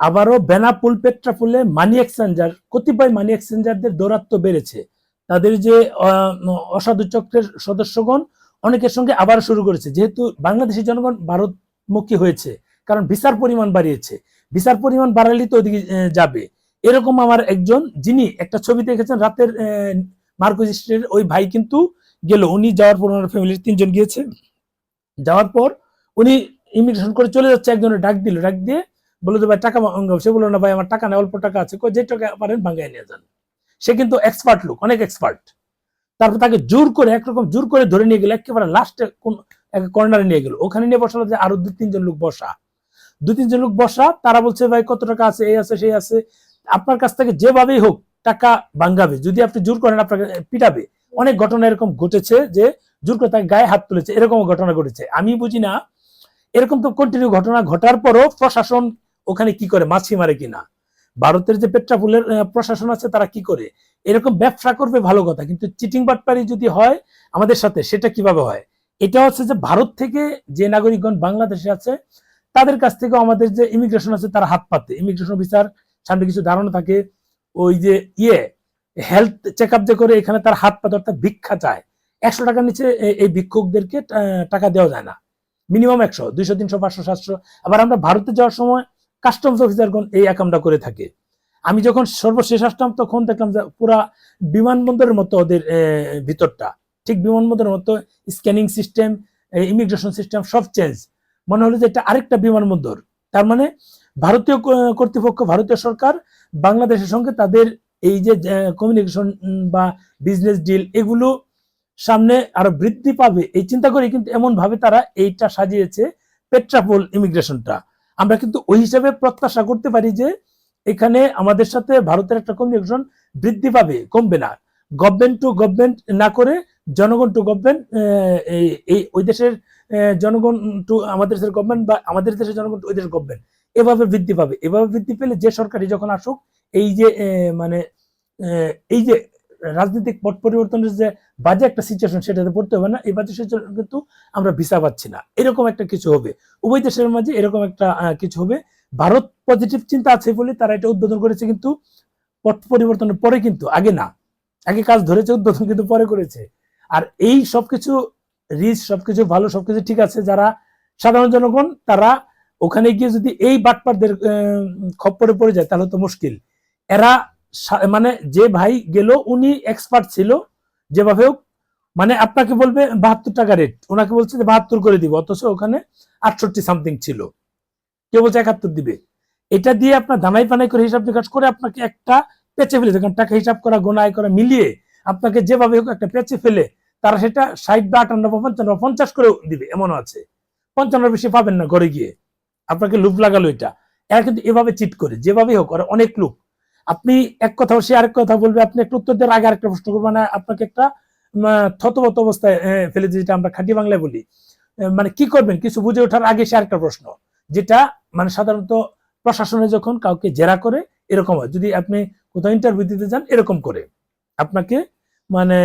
আবারও বেনাপুল পেট্রাপুলে মানি এক্সচেঞ্জার কতিপয় মানি এক্সচেঞ্জারদের দৌরাত্ম বেড়েছে। তাদের যে অসাধু চক্রের সদস্যগণ অনেকের সঙ্গে আবার শুরু করেছে। যেহেতু বাংলাদেশি জনগণ ভারতমুখী হয়েছে, কারণ ভিসার পরিমাণ বাড়িয়েছে। ভিসার পরিমাণ বাড়ালেই তো ওদিকে যাবে। এরকম আমার একজন, যিনি একটা ছবি দেখেছেন, রাতের মার্কোস স্ট্রিটের ওই ভাই কিন্তু গেল। উনি যাওয়ার পর ওনার ফ্যামিলির তিনজন গিয়েছে। যাওয়ার পর উনি ইমিগ্রেশন করে চলে যাচ্ছে, একজনের ডাক দিল। ডাক দিয়ে বলে যে, ভাই, টাকা সে বলল, না, ভাই, আমার টাকা নেই, অল্প টাকা আছে। যে টাকা পারেন ভাঙাই নিয়ে যান। সে কিন্তু এক্সপার্ট লোক, অনেক এক্সপার্ট তারপর তাকে জোর করে একরকম জোর করে ধরে নিয়ে গেল, একেবারে লাস্টে কোন, এক কর্নারে নিয়ে গেল। ওখানে নিয়ে বসালো যে, আরও দু তিনজন লোক বসা। দু তিনজন লোক বসা, তারা বলছে, ভাই, কত টাকা আছে? এই আছে, সেই আছে। আপনার কাছ থেকে যেভাবেই হোক, টাকা ভাঙ্গাবে। যদি আপনি জোর করেন, আপনাকে পিটাবে। অনেক ঘটনা এরকম ঘটেছে যে, জোর করে তাকে গায়ে হাত তুলেছে এরকম ঘটনা ঘটেছে। আমি বুঝি না, এরকম তো কন্টিনিউ ঘটনা ঘটার পরও প্রশাসন ওখানে কি করে মাছি মারে কিনা? ভারতের যে পেট্রাপুলের আহ, প্রশাসন আছে তারা কি করে? এরকম ব্যবসা করবে ভালো কথা কিন্তু চিটিং বাটপারি যদি হয় আমাদের সাথে সেটা কীভাবে হয়? এটা হচ্ছে যে ভারত থেকে যে নাগরিকগণ বাংলাদেশে আছে তাদের কাছ থেকেও আমাদের যে ইমিগ্রেশন আছে তারা হাত পাতে। ইমিগ্রেশন অফিসার সামনে কিছু ধারণা থাকে ওই যে ইয়ে হেলথ চেক আপ যে করে এখানে তার হাত পাতে অর্থাৎ ভিক্ষা চায়। একশো টাকার নিচে এই ভিক্ষুকদেরকে টাকা দেওয়া যায় না। মিনিমাম একশো দুইশো তিনশো পাঁচশো সাতশো। আবার আমরা ভারতে যাওয়ার সময় কাস্টমস অফিসারগণ এই একামটা করে থাকে। আমি যখন সর্বশেষ আসলাম তখন দেখলাম যে পুরা বিমানবন্দরের মতো ওদের ভিতরটা। ঠিক বিমানবন্দরের মতো স্ক্যানিং সিস্টেম ইমিগ্রেশন সিস্টেম সব চেঞ্জ মনে হলো যে এটা আরেকটা বিমানবন্দর। তার মানে ভারতীয় কর্তৃপক্ষ, ভারতীয় সরকার বাংলাদেশের সঙ্গে তাদের এই যে কমিউনিকেশন বা বিজনেস ডিল এগুলো সামনে আরও বৃদ্ধি পাবে। এই চিন্তা করে কিন্তু এমন ভাবে তারা এইটা সাজিয়েছে পেট্রাপোল ইমিগ্রেশনটা আমরা কিন্তু ওই হিসাবে প্রত্যাশা করতে পারি যে এখানে আমাদের সাথে ভারতের একটা কমিউনিকেশন বৃদ্ধি পাবে, কমবে না। গভর্নমেন্ট টু গভর্নমেন্ট না করে জনগণ টু গভর্নমেন্ট এই ওই দেশের জনগণ টু আমাদের দেশের গভর্নমেন্ট বা আমাদের দেশের জনগণ টু ওই দেশের গভর্নমেন্ট এভাবে বৃদ্ধি পাবে। এভাবে বৃদ্ধি পেলে যে সরকারি যখন আসুক, এই যে মানে এই যে রাজনৈতিক পট পরিবর্তনের যে বাজে একটা সিচুয়েশন সেটাতে পড়তে হবে না, এই বাজে সিচুয়েশন কিন্তু আমরা ভিসা পাচ্ছি না। এরকম একটা কিছু হবে। উভয় দেশের মাঝে এরকম একটা কিছু হবে। ভারত পজিটিভ চিন্তা আছে বলে তারা এটা উদ্বোধন করেছে কিন্তু পট পরিবর্তনের পরে কিন্তু, আগে না। আগে কাজ ধরেছে, উদ্বোধন কিন্তু পরে করেছে। আর এই সবকিছু রিচ সবকিছু ভালো, সবকিছু ঠিক আছে, যারা সাধারণ জনগণ, তারা ওখানে গিয়ে যদি এই বাটপারদের খপ্পরে পড়ে যায়, তাহলে তো মুশকিল। এরা মানে যে ভাই গেল, উনি এক্সপার্ট ছিল যেভাবে হোক মানে আপনাকে বলবে বাহাত্তর টাকা রেট ওনাকে বলছে যে বাহাত্তর করে দিব, অথচ ওখানে আটষট্টি সামথিং ছিল। কেউ বলছে একাত্তর দিবে। এটা দিয়ে আপনার দানাই পানাই করে হিসাব নিকাশ করে আপনাকে একটা পেঁচে ফেলে কারণ টাকা হিসাব করা, গোনায় করা মিলিয়ে আপনাকে যেভাবে হোক একটা পেঁচে ফেলে, তারা সেটা ষাট বা আটান্ন বা পঞ্চান্ন বা পঞ্চাশ করে দিবে, এমনও আছে। পঞ্চান্ন বেশি পাবেন না ঘরে গিয়ে। আপনাকে লুপ লাগালো এটা। এরা কিন্তু এভাবে চিট করে যেভাবে হোক, ওরা অনেক লোক আপনি এক কথা সে আরেক কথা বলবে আপনি একটা উত্তর দেওয়ার আগে আরেকটা প্রশ্ন করবেন মানে আপনাকে একটা উম, থতমত অবস্থায় ফেলে যেটা আমরা খাঁটি বাংলায় বলি। মানে কি করবেন? কিছু বুঝে ওঠার আগে সে আরেকটা প্রশ্ন। যেটা মানে সাধারণত প্রশাসনে যখন কাউকে জেরা করে এরকম হয়। যদি আপনি কোথাও ইন্টারভিউ দিতে যান এরকম করে। আপনাকে মানে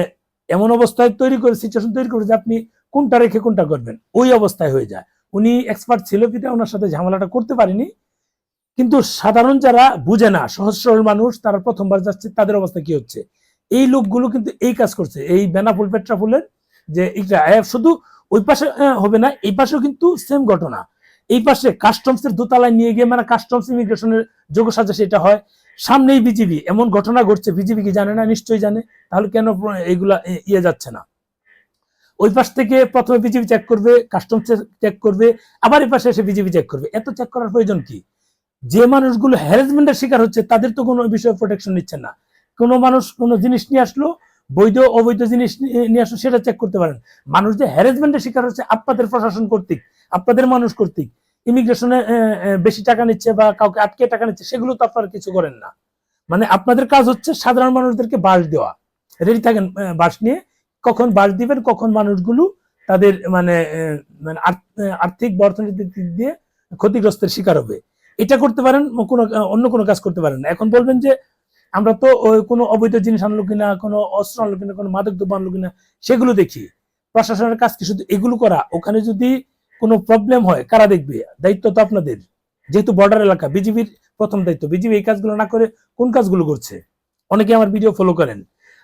এমন অবস্থায় তৈরি করে সিচুয়েশন তৈরি করে যে আপনি কোনটা রেখে কোনটা করবেন। ওই অবস্থায় হয়ে যায়। উনি এক্সপার্ট ছিল পিতা ওনার সাথে ঝামেলাটা করতে পারেনি। কিন্তু সাধারণ যারা বুঝে না সহজ মানুষ, তারা প্রথমবার যাচ্ছে, তাদের অবস্থা কি হচ্ছে? এই লোকগুলো কিন্তু এই কাজ করছে, এই বেনাফুল, পেট্রাফুলের যে শুধু ওই পাশে হবে না, এই পাশেও কিন্তু সেম ঘটনা। এই পাশে কাস্টমস এর দোতলায় নিয়ে গিয়ে মানে কাস্টমস ইমিগ্রেশনের যোগ সাজে সেটা হয়। সামনেই বিজিবি এমন ঘটনা ঘটছে বিজিবি কি জানে না? নিশ্চয়ই জানে। তাহলে কেন এইগুলা ইয়ে যাচ্ছে না? ওই পাশ থেকে প্রথমে বিজিবি চেক করবে কাস্টমস চেক করবে, আবার এই পাশে এসে বিজিবি চেক করবে। এত চেক করার প্রয়োজন কি? যে মানুষগুলো হ্যারাসমেন্টের শিকার হচ্ছে, তাদের তো কোনো বিষয়ে প্রোটেকশন নিচ্ছে না। কোনো মানুষ কোনো জিনিস নিয়ে আসলো, বৈধ অবৈধ জিনিস নিয়ে আসলো, সেটা চেক করতে পারেন। মানুষ যে হ্যারাসমেন্টের শিকার হচ্ছে, আপনাদের প্রশাসন কর্তৃক, আপনাদের মানুষ কর্তৃক। ইমিগ্রেশনে বেশি টাকা নিচ্ছে বা কাউকে আটকে টাকা নিচ্ছে, সেগুলো তো আপনারা কিছু করেন না। মানে আপনাদের কাজ হচ্ছে সাধারণ মানুষদেরকে বাস দেওয়া। রেডি থাকেন বাস নিয়ে কখন বাস দিবেন, কখন মানুষগুলো তাদের মানে মানে আর্থিক বা অর্থনৈতিক দিক দিয়ে ক্ষতিগ্রস্তের শিকার হবে। এটা করতে পারেন, কোনো, অন্য কোনো কাজ করতে পারেন এখন বলবেন যে আমরা তো কোনো অবৈধ জিনিস আনলো কিনা, কোনো অস্ত্র আনলো কিনা, কোনো মাদক দ্রব্য আনলো কিনা, সেগুলো দেখি। প্রশাসনের কাজ কি? শুধু এগুলো করা। ওখানে যদি কোনো প্রবলেম হয়, কারা দেখবে? দায়িত্ব তো আপনাদের। যেহেতু বর্ডার এলাকা, বিজিবির প্রথম দায়িত্ব। বিজিবি এই কাজগুলো না করে কোন কাজগুলো করছে? অনেকে আমার ভিডিও ফলো করেন।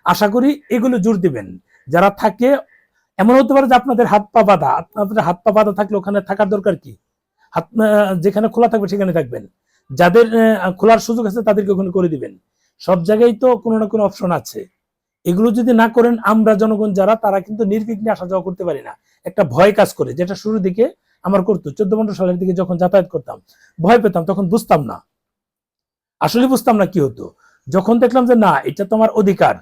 আশা করি এগুলো জোর দিবেন। যারা থাকে, এমন হতে পারে যে আপনাদের হাত পা বাঁধা। আপনাদের হাত পা বাঁধা থাকলে ওখানে থাকার দরকার কি? হাত যেখানে খোলা থাকবে সেখানে থাকবেন। যাদের খোলার সুযোগ আছে তাদেরকে ওখানে করে দিবেন। সব জায়গায় তো কোনো না কোনো অপশন আছে। এগুলো যদি না করেন, আমরা জনগণ যারা, তারা কিন্তু নির্বিঘ্নে আসা যাওয়া করতে পারি না। একটা ভয় কাজ করে। যেটা শুরুর দিকে আমার করতো চোদ্দ পনেরো সালের দিকে যখন যাতায়াত করতাম, ভয় পেতাম, তখন বুঝতাম না। আসলে বুঝতাম না কি হতো। যখন দেখলাম যে না, এটা তো আমার অধিকার,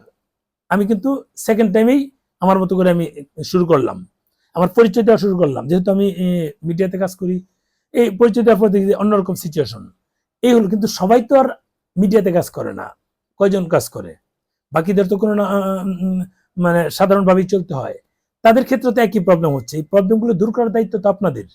আমি কিন্তু সেকেন্ড টাইমেই আমার মতো করে আমি শুরু করলাম। আমার পরিচয় দেওয়া শুরু করলাম। যেহেতু আমি মিডিয়াতে কাজ করি এই পরিচয়টার পর দেখি অন্যরকম সিচুয়েশন এই হলো কিন্তু সবাই তো আর মিডিয়াতে কাজ করে না, কয়জন কাজ করে? বাকিদের তো কোনো মানে সাধারণভাবেই চলতে হয়। তাদের ক্ষেত্রে তো একই প্রবলেম হচ্ছে। এই প্রবলেমগুলো দূর করার দায়িত্ব তো আপনাদের।